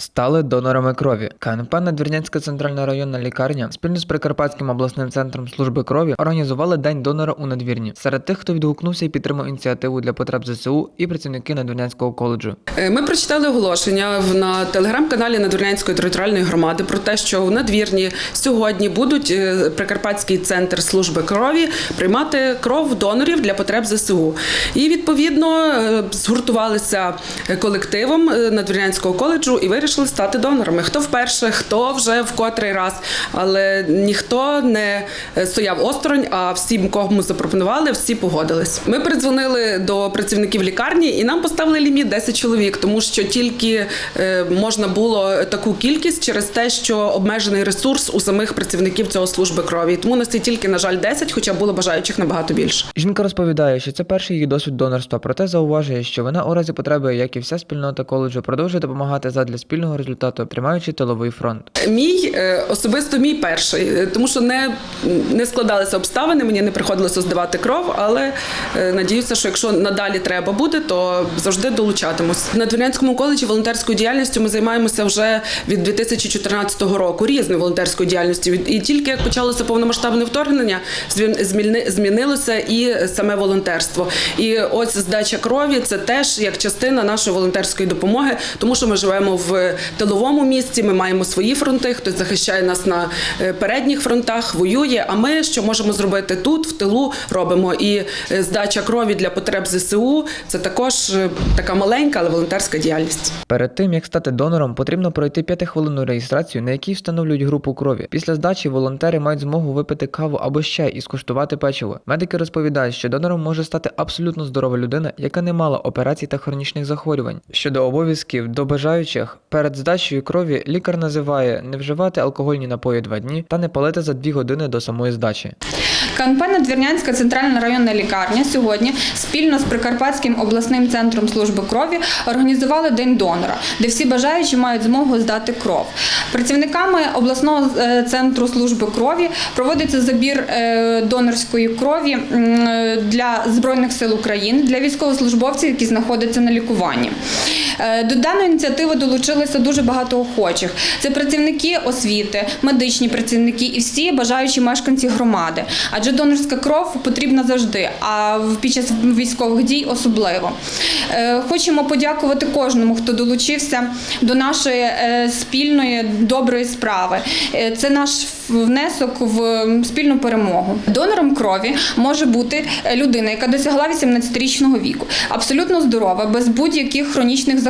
стали донорами крові. КНП Надвірнянська центральна районна лікарня спільно з Прикарпатським обласним центром служби крові організували День донора у надвірні. Серед тих, хто відгукнувся і підтримав ініціативу для потреб ЗСУ, і працівники Надвірнянського коледжу. Е, Ми прочитали оголошення на телеграм-каналі Надвірнянської територіальної громади про те, що в Надвірні сьогодні будуть е, Прикарпатський центр служби крові приймати кров донорів для потреб ЗСУ. І відповідно е, згуртувалися колективом Надвірнянського коледжу і вирішили стати донорами. Хто вперше, хто вже в котрий раз, але ніхто не е, стояв осторонь, а всім, кому запропонували, всі погодились. Ми передзвонили до працівників лікарні і нам поставили ліміт 10 чоловік, тому що тільки е, можна було таку кількість через те, що обмежений ресурс у самих працівників цього служби крові. Тому нас є тільки, на жаль, 10, хоча було бажаючих набагато більше. Жінка розповідає, що це перший її досвід донорства, проте зауважує, що вона у разі потреби, як і вся спільнота коледжу, продовжує допомагати задля спільного результату, тримаючи тиловий фронт. Мій е, особисто мій перший, е, тому що не, не складалися обставини, мені не приходилося здавати кров, але е, надіюся, що якщо надалі треба буде, то завжди долучатимусь. На Двірнянському коледжі волонтерською діяльністю ми займаємося вже від 2014 року різною волонтерською діяльністю. І тільки як почалося повномасштабне вторгнення, змінилося і саме волонтерство. І ось здача крові це теж як частина нашої волонтерської допомоги, тому що ми живемо в тиловому місці. Ми маємо свої фронти. Хтось захищає нас на е, передніх фронтах, воює. А ми що можемо зробити тут, в тилу, робимо. І е, здача крові для потреб ЗСУ це також е, така маленька, але волонтерська діяльність. Перед тим як стати донором, потрібно пройти п'ятихвилинну реєстрацію, на якій встановлюють групу крові. Після здачі волонтери мають змогу випити каву або чай і скуштувати печиво. Медики розповідають, що донором може стати абсолютно здорова людина, яка не мала операцій та хронічних захворювань. Щодо обов'язків до бажаючих, перед здачею крові лікар називає не вживати алкогольні напої два дні та не палити за дві години до самої здачі. КНП Надвірнянська центральна районна лікарня сьогодні спільно з Прикарпатським обласним центром служби крові організували День донора, де всі бажаючі мають змогу здати кров. Працівниками обласного е, центру служби крові проводиться забір е, донорської крові е, для Збройних сил України, для військовослужбовців, які знаходяться на лікуванні. Е, До даної ініціативи долучилося дуже багато охочих. Це працівники освіти, медичні працівники і всі бажаючі мешканці громади. Адже донорська кров потрібна завжди, а під час військових дій особливо. Е, Хочемо подякувати кожному, хто долучився до нашої е, спільної доброї справи. Це наш внесок в спільну перемогу. Донором крові може бути людина, яка досягла 18-річного віку, абсолютно здорова, без будь-яких хронічних захворювань,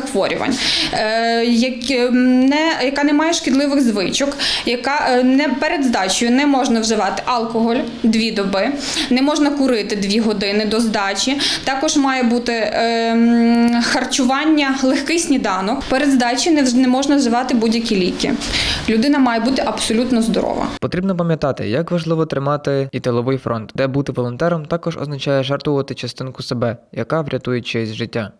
е, як- м, не, яка не має шкідливих звичок, яка е, не перед здачею не можна вживати алкоголь дві доби, не можна курити дві години до здачі. Також має бути е, харчування, легкий сніданок. Перед здачею не, можна вживати будь-які ліки. Людина має бути абсолютно здорова. Потрібно пам'ятати, як важливо тримати і тиловий фронт, де бути волонтером також означає жертвувати частинку себе, яка врятує чиєсь життя.